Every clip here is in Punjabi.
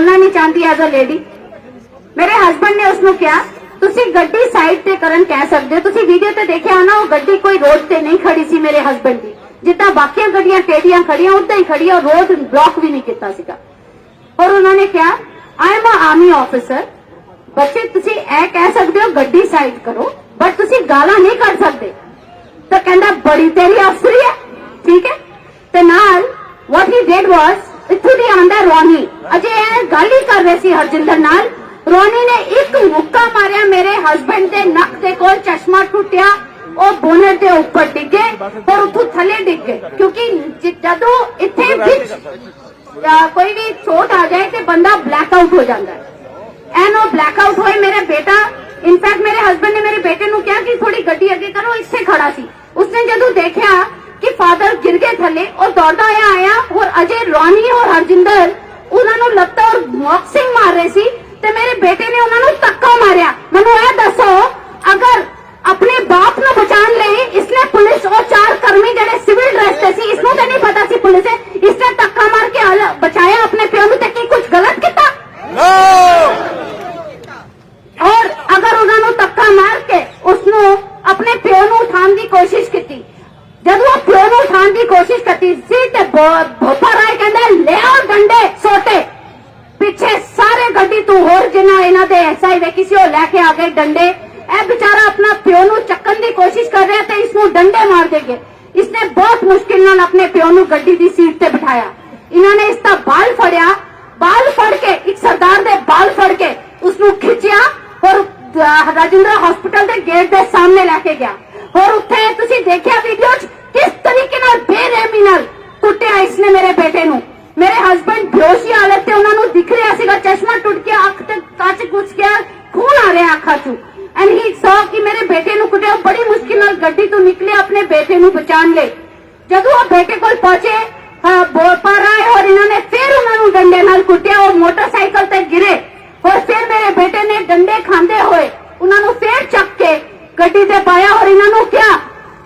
ਬੋਲਣਾ ਨਹੀਂ ਚਾਹੁੰਦੀ ਐਜ਼ ਅ ਲੇਡੀ ਮੇਰੇ ਹਸਬੰਡ ਨੇ ਉਸ ਨੂੰ ਕਿਹਾ, ਤੁਸੀਂ ਗੱਡੀ ਸਾਈਡ ਤੇ ਕਰਨ ਕਹਿ ਸਕਦੇ ਹੋ। ਤੁਸੀਂ ਵੀਡੀਓ ਤੇ ਦੇਖਿਆ ਨਾ ਉਹ ਗੱਡੀ ਕੋਈ ਰੋਡ ਤੇ ਨਹੀਂ ਖੜੀ ਸੀ ਮੇਰੇ ਹਸਬੰਡ ਦੀ। ਜਿੱਦਾਂ ਬਾਕੀਆਂ ਗੱਡੀਆਂ, ਟੇਡੀਆਂ ਖੜੀਆਂ, ਉਦਾਂ ਹੀ ਖੜੀ ਰੋਡ ਬਲੌਕ ਵੀ ਨਹੀਂ ਕੀਤਾ ਸੀਗਾ। ਔਰ ਉਹਨਾਂ ਨੇ ਕਿਹਾ I am a army officer ਬੱਚੇ, ਤੁਸੀਂ ਇਹ ਕਹਿ ਸਕਦੇ ਹੋ, ਗੱਡੀ ਸਾਈਡ ਕਰੋ ਬਟ ਤੁਸੀਂ ਗਾਲਾਂ ਨਹੀਂ ਕੱਢ ਸਕਦੇ। ਤਾਂ ਕਹਿੰਦਾ, ਬੜੀ ਤੇਰੀ ਅਫਸਰੀ ਹੈ। ਠੀਕ ਹੈ? ਤੇ ਨਾਲ ਵਾਟ ਹੀ ਡਿਡ ਵਾਸ ਇੱਥੋਂ ਦੀ ਆਂਦਾ ਰੋਨੀ ਅਜੇ ਇਹ ਗੱਲ ਹੀ ਕਰ ਰਹੇ ਸੀ ਹਰਜਿੰਦਰ ਨਾਲ। ਰੋਨੀ ਨੇ ਇੱਕ ਮੁੱਕਾ ਮਾਰਿਆ ਮੇਰੇ ਹਸਬੰਡ ਦੇ ਨੱਕ ਦੇ ਕੋਲ, ਚਸ਼ਮਾ ਟੁੱਟਿਆ। ਉਹ ਬੋਨਟ ਦੇ ਉੱਪਰ ਡਿੱਗੇ ਔਰ ਉੱਥੋਂ ਥੱਲੇ ਡਿੱਗ ਗਏ। ਕਿਉਂਕਿ ਜਦੋਂ ਇੱਥੇ ਵਿੱਚ ਕੋਈ ਵੀ ਚੋਟ ਆ ਜਾਏ ਤੇ ਬੰਦਾ ਬਲੈਕ ਆਊਟ ਹੋ ਜਾਂਦਾ ਹੈ। ਐਨ ਉਹ ਬਲੈਕ ਆਊਟ ਹੋਏ ਮੇਰੇ ਬੇਟਾ। ਇਨਫੈਕਟ ਮੇਰੇ ਹਸਬੰਡ ਨੇ ਮੇਰੇ ਬੇਟੇ ਨੂੰ ਕਿਹਾ ਕਿ ਥੋੜੀ ਗੱਡੀ ਅੱਗੇ ਕਰੋ, ਇੱਥੇ ਖੜਾ ਸੀ। ਉਸਨੇ ਜਦੋਂ ਦੇਖਿਆ ਕਿ ਫਾਦਰ ਗਿਰ ਗਏ ਥੱਲੇ ਔਰ ਦੌੜਦਾ ਆਇਆ ਆਇਆ ਔਰ ਅਜੇ ਰੋਨੀ ਔਰ ਹਰਜਿੰਦਰ, ਉਹਨਾਂ ਨੂੰ ਲੱਤਾਂ ਔਰ ਬਾਕਸਿੰਗ ਮਾਰ ਰਹੇ ਸੀ ਤੇ ਮੇਰੇ ਬੇਟੇ ਨੇ ਉਹਨਾਂ ਨੂੰ ਧੱਕਾ ਮਾਰਿਆ ਮੈਨੂੰ ਇਹ ਦੱਸੋ ਅਗਰ ਆਪਣੇ ਬਾਪ ਨੂੰ ਬਚਾਉਣ ਲਈ ਇਸਨੇ ਪੁਲਿਸ ਉਹ ਚਾਰ ਕਰਮੀ ਜਿਹੜੇ ਸਿਵਲ ਡਰੈਸ ਤੇ ਸੀ ਇਸਨੂੰ ਤਾਂ ਨਹੀਂ ਪਤਾ ਸੀ ਪੁਲਿਸ ਹੈ ਇਸਨੇ ਧੱਕਾ ਮਾਰ ਕੇ ਹਲ- ਬਚਾਇਆ ਆਪਣੇ ਪਿਓ ਨੂੰ ਤੇ ਕੀ ਕੁਝ ਗਲਤ ਕੀਤਾ ਔਰ ਅਗਰ ਉਹਨਾਂ ਨੂੰ ਧੱਕਾ ਮਾਰ ਕੇ ਉਸ ਨੂੰ ਆਪਣੇ ਪਿਓ ਨੂੰ ਉਠਾਉਣ ਦੀ ਕੋਸ਼ਿਸ਼ ਕੀਤੀ ਜਦੋਂ ਉਹ ਪਿਓ ਨੂੰ ਉਠਾਉਣ ਦੀ ਕੋਸ਼ਿਸ਼ ਕੀਤੀ ਸੀ ਤੇ ਭੋਪਾ ਰਾਏ ਕਹਿੰਦਾ ਲੈ ਆਓ ਡੰਡੇ ਸੋਟੇ ਪਿੱਛੇ ਸਾਰੇ ਗੱਡੀ ਤੋਂ ਹੋਰ ਜਿਨ੍ਹਾਂ ਇਹਨਾਂ ਦੇ ਐਸਆਈ ਵੇ ਲੈ ਕੇ ਆ ਗਏ ਡੰਡੇ। ਇਹ ਵਿਚਾਰਾ ਆਪਣਾ ਪਿਓ ਨੂੰ ਚੱਕਣ ਦੀ ਕੋਸ਼ਿਸ਼ ਕਰ ਰਿਹਾ ਤੇ ਇਸ ਨੂੰ ਡੰਡੇ ਮਾਰ ਦੇਗੇ ਇਸਨੇ ਬਹੁਤ ਮੁਸ਼ਕਿਲ ਨਾਲ ਆਪਣੇ ਪਿਓ ਨੂੰ ਗੱਡੀ ਦੀ ਸੀਟ ਤੇ ਬਿਠਾਇਆ। ਇਹਨਾਂ ਨੇ ਇਸ ਦਾ ਬਾਲ ਫੜਿਆ। ਬਾਲ ਫੜ ਕੇ ਇੱਕ ਸਰਦਾਰ ਦੇ ਬਾਲ ਫੜ ਕੇ ਉਸ ਨੂੰ ਖਿੱਚਿਆ ਔਰ ਅਹ, ਰਾਜਿੰਦਰਾ ਹਸਪੀਟਲ ਦੇ ਗੇਟ ਦੇ ਸਾਹਮਣੇ ਲੈ ਕੇ ਗਿਆ। ਔਰ ਉੱਥੇ ਤੁਸੀਂ ਦੇਖਿਆ ਵੀਡੀਓ 'ਚ ਕਿਸ ਤਰੀਕੇ ਨਾਲ ਬੇਰਹਿਮੀ ਨਾਲ ਕੁੱਟਿਆ ਇਸਨੇ ਮੇਰੇ ਬੇਟੇ ਨੂੰ। ਮੇਰੇ ਹਸਬੰਡ ਬੇਹੋਸ਼ੀ ਹਾਲਤ ਤੇ ਉਹਨਾਂ ਨੂੰ ਦਿਖ ਰਿਹਾ ਸੀਗਾ, ਚਸ਼ਮਾ ਟੁੱਟ ਗਿਆ, ਅੱਖ ਤੇ ਕੱਚ ਕੁੱਚ ਗਿਆ, ਖੂਨ ਆ ਰਿਹਾ ਅੱਖਾਂ 'ਚੋਂ। ਐਂਡ ਹੀ ਸੌ ਕਿ ਮੇਰੇ ਬੇਟੇ ਨੂੰ ਕੁੱਟਿਆ ਬੜੀ ਮੁਸ਼ਕਿਲ ਨਾਲ ਗੱਡੀ ਤੋਂ ਨਿਕਲੇ ਆਪਣੇ ਬੇਟੇ ਨੂੰ ਬਚਾਉਣ ਲਈ। ਜਦੋਂ ਉਹ ਬੇਟੇ ਕੋਲ ਪਹੁੰਚੇ ਹਾਂ ਬੋਪਾ ਔਰ ਇਹਨਾਂ ਨੇ ਫਿਰ ਉਹਨਾਂ ਨੂੰ ਡੰਡੇ ਨਾਲ ਕੁੱਟਿਆ, ਉਹ ਮੋਟਰਸਾਈਕਲ ਤੇ ਗਿਰੇ। ਔਰ ਫਿਰ ਮੇਰੇ ਬੇਟੇ ਨੇ ਡੰਡੇ ਖਾਂਦੇ ਹੋਏ ਉਹਨਾਂ ਨੂੰ ਫੇਰ ਚੱਕ ਕੇ ਗੱਡੀ ਤੇ ਪਾਇਆ ਔਰ ਇਹਨਾਂ ਨੂੰ ਕਿਹਾ,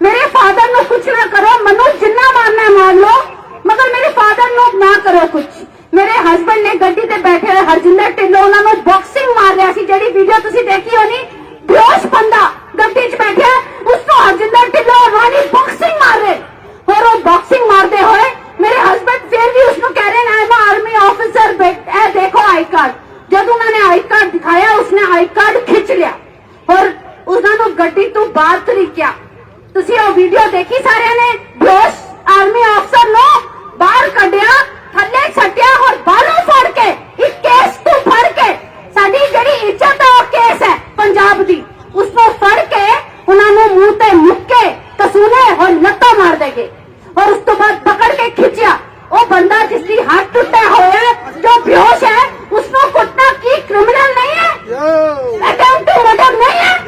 ਮੇਰੇ ਫਾਦਰ ਨੂੰ ਕੁਝ ਨਾ ਕਰੋ, ਮੈਨੂੰ ਜਿੰਨਾ ਮਾਰਨਾ ਮਾਰ ਲਓ। ਮਗਰ ਮੇਰੇ ਫਾਦਰ ਨੂੰ ਨਾ ਕਰੋ ਕੁਝ ਮੇਰੇ ਹਸਬੰਡ ਨੇ ਗੱਡੀ ਤੇ ਬੈਠੇ ਹੋਏ ਹਰਜਿੰਦਰ ਢਿੱਲੋਂ ਉਹਨਾਂ ਨੂੰ ਬਾਕਸਿੰਗ ਮਾਰ ਰਿਹਾ ਸੀ, ਜਿਹੜੀ ਵੀਡੀਓ ਤੁਸੀਂ ਦੇਖੀ ਹੋਣੀ। ਬੇਹੋਸ਼ ਬੰਦਾ ਗੱਡੀ 'ਚ ਬੈਠਿਆ, ਉਸ ਨੂੰ ਹਰਜਿੰਦਰ ਢਿੱਲੋਂ ਰਾਣੀ ਬਾਕਸਿੰਗ ਮਾਰ ਰਹੇ। ਔਰ ਉਹ ਬਾਕਸਿੰਗ ਮਾਰਦੇ ਹੋਏ ਮੇਰੇ ਹਸਬੰਡ ਫਿਰ ਵੀ ਉਸ ਨੂੰ ਕਹਿ ਰਹੇ ਨੇ ਮੈਂ ਆਰਮੀ ਆਫੀਸਰ ਇਹ ਦੇਖੋ ਆਈ ਕਾਰਡ ਜਦ ਉਹਨਾਂ ਨੇ ਆਈ ਕਾਰਡ ਦਿਖਾਇਆ, ਉਸਨੇ ਆਈ ਕਾਰਡ ਖਿੱਚ ਲਿਆ। ਔਰ ਉਹਨਾਂ ਨੂੰ ਗੱਡੀ ਤੋਂ ਬਾਹਰ ਤਰੀਕਿਆ। ਤੁਸੀਂ ਉਹ ਵੀਡੀਓ ਦੇਖੀ ਸਾਰਿਆਂ ਨੇ? ਬੇਹੋਸ਼ ਆਰਮੀ ਅਫਸਰ ਨੂੰ ਬਾਹਰ ਕੱਢਿਆ ਥੱਲੇ ਛੱਡਿਆ ਹੋਰ ਬਾਹਰ ਫੜ ਕੇ ਇੱਕ ਕੇਸ ਤੋਂ ਫੜ ਕੇ ਸਾਡੀ ਜਿਹੜੀ ਇੱਜ਼ਤ ਦਾ ਕੇਸ ਹੈ ਪੰਜਾਬ ਦੀ ਉਸ ਨੂੰ ਫੜ ਕੇ ਉਹਨਾਂ ਨੂੰ ਮੂੰਹ ਤੇ ਮੁੱਕੇ ਕਸੂਨੇ ਔਰ ਲੱਤਾਂ ਮਾਰ ਦੇਗੇ ਔਰ ਉਸ ਤੋਂ ਬਾਅਦ ਪਕੜ ਕੇ ਖਿੱਚਿਆ ਉਹ ਬੰਦਾ ਜਿਸ ਦੀ ਹੱਥ ਟੁੱਟਿਆ ਹੋਇਆ ਹੈ, ਜੋ ਬੇਹੋਸ਼ ਹੈ ਉਸ ਨੂੰ ਕੁੱਟਣਾ ਕੀ ਕ੍ਰਿਮੀਨਲ ਨਹੀਂ ਹੈ ਅਟੈਂਪਟ ਟੂ ਮਰਡਰ ਨਹੀਂ ਹੈ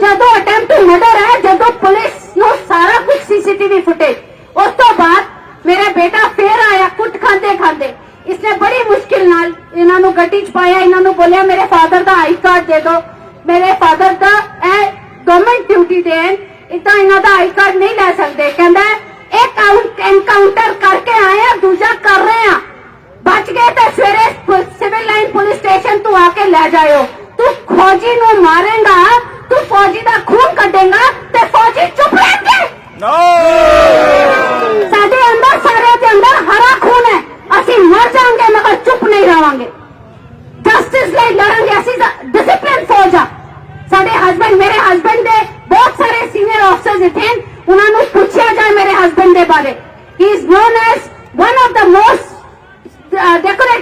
ਜਦੋਂ ਅਟੈਂਪਟ ਟੂ ਮਰਡਰ ਹੈ ਜਦੋਂ ਪੁਲਿਸ ਨੂੰ ਸਾਰਾ ਕੁਝ ਸੀਸੀਟੀਵੀ ਫੁਟੇਜ ਉਸ ਤੋਂ ਬਾਅਦ ਮੇਰਾ ਬੇਟਾ ਫੇਰ ਆਇਆ ਕੁੱਟ ਖਾਂਦੇ ਖਾਂਦੇ ਇਸਨੇ ਬੜੀ ਮੁਸ਼ਕਿਲ ਨਾਲ ਇਹਨਾਂ ਨੂੰ ਗੱਡੀ 'ਚ ਪਾਇਆ ਇਹਨਾਂ ਨੂੰ ਬੋਲਿਆ ਮੇਰੇ ਫਾਦਰ ਦਾ ਆਈ ਕਾਰਡ ਦੇ ਦਿਓ ਮੇਰੇ ਫਾਦਰ ਦਾ ਇਹ ਗਵਰਨਮੈਂਟ ਡਿਊਟੀ ਦੇ ਹਨ ਇਹ ਇਹਨਾਂ ਦਾ ਆਈ ਕਾਰਡ ਨਹੀਂ ਲੈ ਸਕਦੇ ਕਹਿੰਦਾ ਇੱਕ ਐਨਕਾਊਂਟਰ ਕਰਕੇ ਆਏ ਆ ਦੂਜਾ ਕਰ ਰਹੇ ਆ ਬਚ ਗਏ ਤਾਂ ਸਵੇਰੇ ਸਿਵਲ ਲਾਈਨ ਪੁਲਿਸ ਸਟੇਸ਼ਨ ਤੋਂ ਆ ਕੇ ਲੈ ਜਾਇਓ ਤੂੰ ਫੌਜੀ ਨੂੰ ਮਾਰੇਗਾ ਤੂੰ ਫੌਜੀ ਦਾ ਖੂਨ ਕੱਢੇਗਾ ਤੇ ਫੌਜੀ ਚੁੱਪ ਰਹਿਣਗੇ ਸਾਡੇ ਅੰਦਰ ਸਾਰੇ ਦੇ ਅੰਦਰ ਹਰਾ ਖੂਨ ਹੈ ਅਸੀਂ ਮਰ ਜਾਾਂਗੇ ਮਗਰ ਚੁੱਪ ਨਹੀਂ ਰਵਾਂਗੇ ਜਸਟਿਸ ਲਈ ਲੜਾਂਗੇ ਅਸੀਂ ਡਿਸਪਲਿਨ ਫੌਜ ਆ ਸਾਡੇ ਹਸਬੰਡ ਮੇਰੇ ਹਸਬੰਡ ਦੇ ਬਹੁਤ ਸਾਰੇ ਸੀਨੀਅਰ ਆਫਸਰਸ ਇੱਥੇ ਹਨ। ਉਹਨਾਂ ਨੂੰ ਪੁੱਛਿਆ ਜਾਏ ਮੇਰੇ ਹਸਬੰਡ ਦੇ ਬਾਰੇ he is known as one of the most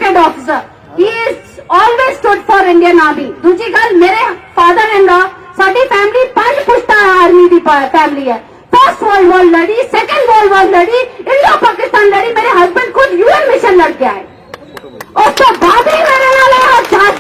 decorated officer he is always stood for Indian army ਦੂਜੀ ਗੱਲ ਮੇਰੇ ਫਾਦਰ ਇਨ ਸਾਡੀ ਫੈਮਿਲੀ ਪੰਜ ਪੁਸ਼ਤਾ ਆਰਮੀ ਦੀ ਫੈਮਿਲੀ ਹੈ ਫਸਟ ਵਰਲਡ ਵਾਰ ਲੜੀ ਸੈਕੰਡ ਵਰਲਡ ਵਾਰ ਲੜੀ ਇੰਡੀਆ ਪਾਕਿਸਤਾਨ ਲੜੀ ਮੇਰੇ ਹਸਬੰਡ ਖੁਦ ਯੂਐਨ ਮਿਸ਼ਨ ਲੜ ਗਿਆ ਹੈ ਉਸ ਤੋਂ ਬਾਅਦ ਹੀ ਮੇਰੇ ਨਾਲ ਇਹ ਜਾਂਚ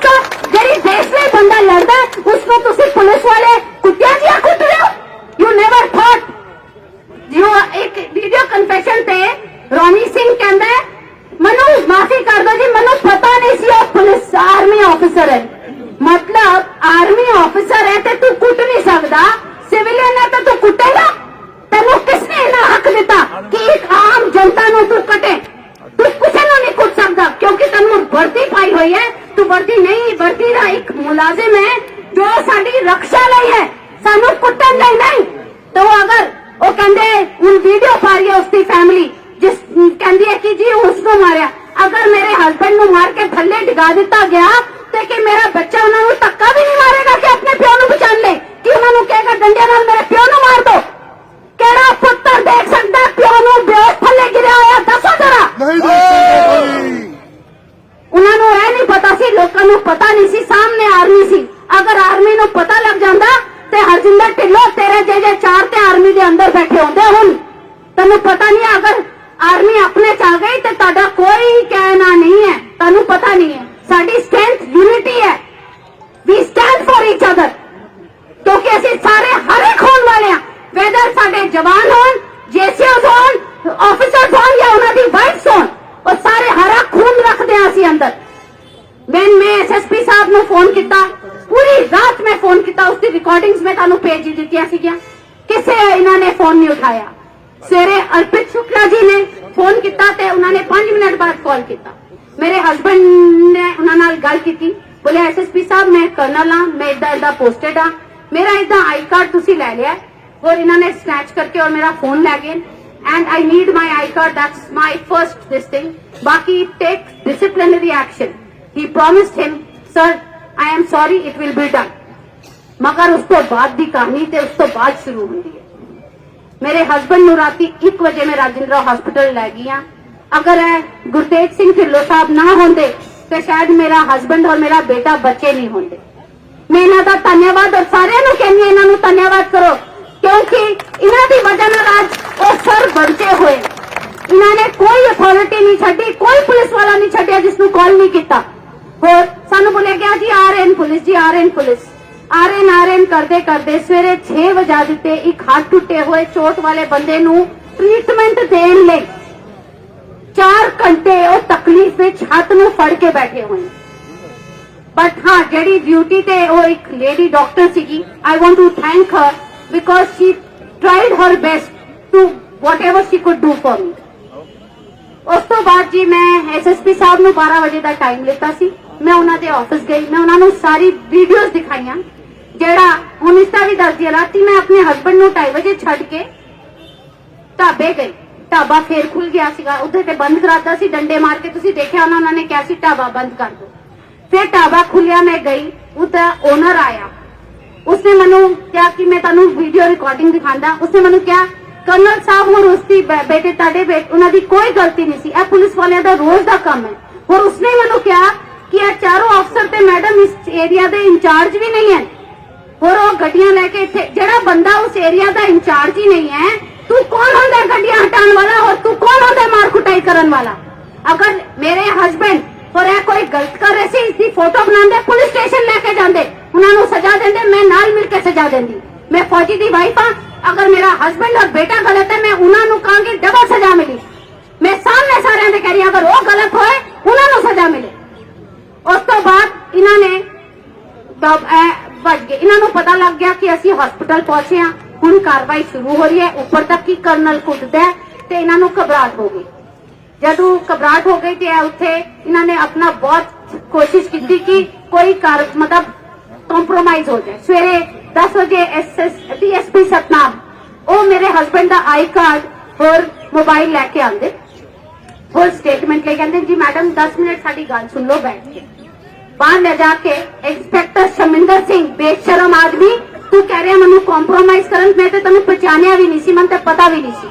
ਕਿ ਇੱਕ ਆਮ ਜਨਤਾ ਨੂੰ ਤੂੰ ਕਟੇ ਤੂੰ ਕਿਸੇ ਨੂੰ ਨਹੀਂ ਕੁੱਟ ਸਕਦਾ ਕਿਉਂਕਿ ਤੈਨੂੰ ਵਰਦੀ ਪਾਈ ਗਈ ਹੈ ਤੂੰ ਵਰਦੀ ਨਹੀਂ ਵਰਦੀ ਦਾ ਇੱਕ ਮੁਲਾਜ਼ਮ ਹੈ ਜੋ ਸਾਡੀ ਰੱਖਿਆ ਲਈ ਹੈ ਸਾਨੂੰ ਕੁੱਟਣ ਲਈ ਨਹੀਂ तो अगर वो कहते ਹੁਣ ਵੀਡੀਓ ਪਾ ਰਹੀ ਹੈ ਉਸਦੀ ਫੈਮਿਲੀ ਜਿਸ ਕਹਿੰਦੀ ਹੈ ਕਿ ਜੀ ਉਸਨੂੰ ਮਾਰਿਆ ਅਗਰ ਮੇਰੇ ਹਸਬੰਡ ਨੂੰ ਮਾਰ ਕੇ ਥੱਲੇ ਡਿਗਾ ਦਿੱਤਾ ਗਿਆ ਤੇ ਕਿ ਮੇਰਾ ਬੱਚਾ ਉਹਨਾਂ ਨੂੰ ਧੱਕਾ ਵੀ ਨਹੀਂ ਮਾਰੇਗਾ ਕਿ ਆਪਣੇ ਪਿਓ ਨੂੰ ਬਚਾਣ ਲੈ ਕਿ ਉਹਨਾਂ ਨੂੰ ਕਹੇਗਾ ਡੰਡੇ ਨਾਲ ਮੇਰੇ ਪਿਓ ਨੂੰ ਮਾਰ ਦੋ ਕਿਹੜਾ ਆਪਣੇ ਤੇ ਤੁਹਾਡਾ ਕੋਈ ਕਹਿਣਾ ਨਹੀਂ ਹੈ। ਤੁਹਾਨੂੰ ਪਤਾ ਨਹੀਂ ਹੈ। ਸਾਡੀ ਸਟਰੈਂਥ ਯੂਨਿਟੀ ਹੈ। We stand for each other ਕਿਉਂਕਿ ਅਸੀਂ ਸਾਰੇ ਹਰੇ ਖੂਨ ਵਾਲੇ ਆ ਵੈਦਰ ਸਾਡੇ ਜਵਾਨ ਹੋਣ ਜੇਸੀਓਸ ਹੋਣ ਆਫੀਸਰਸ ਹੋਣ ਜਾਂ ਉਹਨਾਂ ਦੀ ਵਾਈਫਸ ਹੋਣ, ਉਹ ਸਾਰੇ ਹਰਾ ਖੂਨ ਰੱਖਦੇ ਆ ਅਸੀਂ ਅੰਦਰ। ਮੈਂ ਮੈਂ ਐਸਐਸਪੀ ਸਾਹਿਬ ਨੂੰ ਫੋਨ ਕੀਤਾ, ਪੂਰੀ ਰਾਤ ਮੈਂ ਫੋਨ ਕੀਤਾ ਉਸ ਦੀ ਰਿਕਾਰਡਿੰਗਸ ਮੈਂ ਤੁਹਾਨੂੰ ਭੇਜ ਦਿੱਤੀਆਂ ਸੀਗੀਆਂ। ਕਿਸੇ ਇਹਨਾਂ ਨੇ ਫੋਨ ਨਹੀਂ ਉਠਾਇਆ। ਸਵੇਰੇ ਅਰਪਿਤ ਸ਼ੁਕਲਾ ਜੀ ਨੇ ਫੋਨ ਕੀਤਾ ਤੇ ਉਹਨਾਂ ਨੇ 5 ਮਿੰਟ ਬਾਅਦ ਕਾਲ ਕੀਤਾ। ਮੇਰੇ ਹਸਬੰਡ ਨੇ ਉਹਨਾਂ ਨਾਲ ਗੱਲ ਕੀਤੀ। ਬੋਲੇ ਐਸਐਸਪੀ ਸਾਹਿਬ, ਮੈਂ ਕਰਨਲ ਹਾਂ, ਮੈਂ ਇਦਾਂ ਇਦਾਂ ਪੋਸਟਡ ਹਾਂ। ਮੇਰਾ ਇਦਾਂ ਆਈ ਕਾਰਡ ਤੁਸੀਂ ਲੈ ਲਿਆ ਹੈ। ਔਰ ਇਹਨਾਂ ਨੇ ਸਨੈਚ ਕਰਕੇ ਔਰ ਮੇਰਾ ਫੋਨ ਲੈ ਗਏ। And I need my I card that's my first this thing ਬਾਕੀ take disciplinary action he promised him sir I am sorry it will be done ਮਗਰ ਉਸ ਤੋਂ ਬਾਅਦ ਦੀ ਕਹਾਣੀ ਤੇ ਉਸ ਤੋਂ ਬਾਅਦ ਸ਼ੁਰੂ ਹੁੰਦੀ ਹੈ। ਮੇਰੇ ਹਸਬੰਡ ਨੂੰ ਰਾਤੀ 1 ਵਜੇ ਮੈਂ ਰਾਜਿੰਦਰਾ ਹਸਪੀਟਲ ਲੈ ਗਈ ਹਾਂ ਅਗਰ ਇਹ ਗੁਰਤੇਜ ਸਿੰਘ ਢਿੱਲੋਂ ਸਾਹਿਬ ਨਾ ਹੁੰਦੇ, ਤੇ ਸ਼ਾਇਦ ਮੇਰਾ ਹਸਬੰਡ ਔਰ ਮੇਰਾ ਬੇਟਾ ਬੱਚੇ ਨਹੀਂ ਹੁੰਦੇ। ਮੈਂ ਇਹਨਾਂ ਦਾ ਧੰਨਵਾਦ ਔਰ ਸਾਰਿਆਂ ਨੂੰ ਕਹਿੰਦੀ ਹਾਂ, ਇਹਨਾਂ ਨੂੰ ਧੰਨਵਾਦ ਕਰੋ, ਕਿਉਂਕਿ ਇਹਨਾਂ ਦੀ ਵਜ੍ਹਾ ਨਾਲ ਅੱਜ ਉਹ ਸਰ ਬਚੇ ਹੋਏ। ਇਹਨਾਂ ਨੇ ਕੋਈ ਅਥਾਰਟੀ ਨਹੀਂ ਛੱਡੀ, ਕੋਈ ਪੁਲਿਸ ਵਾਲਾ ਨਹੀਂ ਛੱਡਿਆ ਜਿਸ ਨੂੰ ਕਾਲ ਨਹੀਂ ਕੀਤਾ। ਹੋਰ ਸਾਨੂੰ ਬੋਲਿਆ ਗਿਆ ਜੀ, ਆਰ ਐਨ ਪੁਲਿਸ ਜੀ, ਆਰ ਐਨ ਪੁਲਿਸ। ਆ ਰਹੇ ਨੇ ਆ ਕਰਦੇ ਕਰਦੇ ਸਵੇਰੇ 6 ਵਜੇ ਦਿੱਤੇ ਇੱਕ ਹੱਥ ਟੁੱਟੇ ਹੋਏ ਚੋਟ ਵਾਲੇ ਬੰਦੇ ਨੂੰ ਟ੍ਰੀਟਮੈਂਟ ਦੇਣ ਲਈ 4 ਘੰਟੇ ਉਹ ਤਕਲੀਫ ਵਿੱਚ ਹੱਥ ਨੂੰ ਫੜ ਕੇ ਬੈਠੇ ਹੋਏ। ਨੇ ਬਟ ਹਾਂ, ਜਿਹੜੀ ਡਿਊਟੀ ਤੇ ਉਹ ਇੱਕ ਲੇਡੀ ਡਾਕਟਰ ਸੀਗੀ I want to thank her because she tried her best to whatever she could do for me. ਉਸ ਤੋਂ ਬਾਅਦ ਜੀ ਮੈਂ ਐਸਐਸਪੀ ਸਾਹਿਬ ਨੂੰ 12 ਵਜੇ ਦਾ ਟਾਈਮ ਲਿੱਤਾ ਸੀ। ਮੈਂ ਉਹਨਾਂ ਦੇ ਆਫਿਸ ਗਈ। ਮੈਂ ਉਹਨਾਂ ਨੂੰ ਸਾਰੀ ਵੀਡੀਓਜ਼ ਦਿਖਾਈਆਂ। ਜਿਹੜਾ ਹੁਣ ਇਸ ਦਾ ਵੀ ਦੱਸਦੀ ਹਾਂ, ਰਾਤੀ ਮੈਂ ਆਪਣੇ ਹਸਬੰਡ ਨੂੰ 2:30 ਵਜੇ ਛੱਡ ਕੇ ਢਾਬੇ ਗਈ। ਢਾਬਾ ਫੇਰ ਖੁੱਲ ਗਿਆ ਸੀਗਾ। ਉੱਥੇ ਤੇ ਬੰਦ ਕਰਾਤਾ ਸੀ ਡੰਡੇ ਮਾਰ ਕੇ ਤੁਸੀਂ ਦੇਖਿਆ ਉਹਨਾਂ ਨੇ ਕਿਹਾ ਸੀ ਢਾਬਾ ਬੰਦ ਕਰ ਦਿਓ। ਫਿਰ ਢਾਬਾ ਖੁੱਲਿਆ ਮੈਂ ਗਈ ਉਹਦਾ ਓਨਰ ਆਇਆ। ਉਸਨੇ ਮੈਨੂੰ ਕਿਹਾ ਕਿ ਮੈਂ ਤੁਹਾਨੂੰ ਵੀਡੀਓ ਰਿਕਾਰਡਿੰਗ ਦਿਖਾਉਂਦਾ। ਉਸਨੇ ਮੈਨੂੰ ਕਿਹਾ ਕਰਨਲ ਸਾਹਿਬ ਹੋਰ ਉਸਦੀ ਬੇਟੇ ਤੁਹਾਡੇ ਬੇਟ ਉਹਨਾਂ ਦੀ ਕੋਈ ਗਲਤੀ ਨਹੀਂ ਸੀ। ਇਹ ਪੁਲਿਸ ਵਾਲਿਆਂ ਦਾ ਰੋਜ਼ ਦਾ ਕੰਮ ਹੈ। ਹੋਰ ਉਸਨੇ ਮੈਨੂੰ ਕਿਹਾ ਕਿ ਇਹ ਚਾਰੋਂ ਅਫਸਰ ਤੇ ਮੈਡਮ ਇਸ ਏਰੀਆ ਦੇ ਇੰਚਾਰਜ ਵੀ ਨਹੀਂ ਹੈ। ਹੋਰ ਉਹ ਗੱਡੀਆਂ ਲੈ ਕੇ ਇੱਥੇ, ਜਿਹੜਾ ਬੰਦਾ ਉਸ ਏਰੀਆ ਦਾ ਇੰਚਾਰਜ ਹੀ ਨਹੀਂ ਹੈ, ਤੂੰ ਕੌਣ ਹੁੰਦਾ ਗੱਡੀਆਂ ਹਟਾਉਣ ਵਾਲਾ? ਔਰ ਤੂੰ ਕੌਣ ਹੁੰਦਾ ਮਾਰ ਕੁਟਾਈ ਕਰਨ ਵਾਲਾ? ਅਗਰ ਮੇਰੇ ਹਸਬੰਡ ਹੋਰ ਇਹ ਕੋਈ ਗਲਤ ਕਰ ਰਹੇ ਸੀ ਇਸ ਦੀ ਫੋਟੋ ਬਣਾਉਂਦੇ ਪੁਲਿਸ ਸਟੇਸ਼ਨ ਲੈ ਕੇ ਜਾਂਦੇ, ਉਹਨਾਂ ਨੂੰ ਸਜ਼ਾ ਦਿੰਦੇ, ਮੈਂ ਨਾਲ ਮਿਲ ਕੇ ਸਜ਼ਾ ਦਿੰਦੀ। ਮੈਂ ਫੌਜੀ ਦੀ ਵਾਈਫ ਹਾਂ। ਅਗਰ ਮੇਰਾ ਹਸਬੰਡ ਔਰ ਬੇਟਾ ਗਲਤ ਹੈ, ਮੈਂ ਉਹਨਾਂ ਨੂੰ ਕਹਾਂਗੀ, ਡਬਲ ਸਜ਼ਾ ਮਿਲੀ। ਮੈਂ ਸਾਹਮਣੇ ਸਾਰਿਆਂ ਦੇ ਕਹਿ ਰਹੀ ਅਗਰ ਉਹ ਗਲਤ ਹੋਏ, ਉਹਨਾਂ ਨੂੰ ਸਜ਼ਾ ਮਿਲੇ। ਉਸ ਤੋਂ ਬਾਅਦ ਇਹਨਾਂ ਨੇ ਤਬ ਗਏ। ਇਹਨਾਂ ਨੂੰ ਪਤਾ ਲੱਗ ਗਿਆ ਕਿ ਅਸੀਂ ਹਸਪੀਟਲ ਪਹੁੰਚੇ ਹਾਂ। ਹੁਣ ਕਾਰਵਾਈ ਸ਼ੁਰੂ ਹੋ ਰਹੀ ਹੈ। ਉੱਪਰ ਤੱਕ ਹੀ ਕਰਨਲ ਕੁੱਟਦਾ ਤੇ ਇਹਨਾਂ ਨੂੰ ਘਬਰਾਹਟ ਹੋ ਗਈ। ਜਦੋਂ ਘਬਰਾਹਟ ਹੋ ਗਈ ਤੇ ਉੱਥੇ ਇਹਨਾਂ ਨੇ ਆਪਣਾ ਬਹੁਤ ਕੋਸ਼ਿਸ਼ ਕੀਤੀ ਕਿ ਕੋਈ ਕਾਰ ਮਤਲਬ ਕੰਪਰੋਮਾਈਜ਼ ਹੋ ਜਾਏ। ਸਵੇਰੇ 10 ਵਜੇ ਐਸਐਸ ਡੀਐਸਪੀ ਸਤਨਾਮ, ਉਹ ਮੇਰੇ ਹਸਬੰਡ ਦਾ ਆਈ ਕਾਰਡ ਹੋਰ ਮੋਬਾਈਲ ਲੈ ਕੇ ਆਂਦੇ ਹੋਰ ਸਟੇਟਮੈਂਟ ਲੈ ਕਹਿੰਦੇ ਜੀ ਮੈਡਮ 10 ਮਿੰਟ ਸਾਡੀ ਗੱਲ ਸੁਣ ਲਓ ਬੈਠ ਕੇ। ਬਾਹਰ ਲੈ ਜਾ ਕੇ ਇੰਸਪੈਕਟਰ ਸ਼ਮਿੰਦਰ ਸਿੰਘ ਬੇਸ਼ਰਮ ਆਦਮੀ ਤੂੰ ਕਹਿ ਰਿਹਾ ਮੈਨੂੰ ਕੰਪਰੋਮਾਈਜ਼ ਕਰਨ ਮੈਂ ਤੇ ਤੈਨੂੰ ਪਛਾਣਿਆ ਵੀ ਨਹੀਂ ਸੀ ਮੈਨੂੰ ਤੇ ਪਤਾ ਵੀ ਨਹੀਂ ਸੀ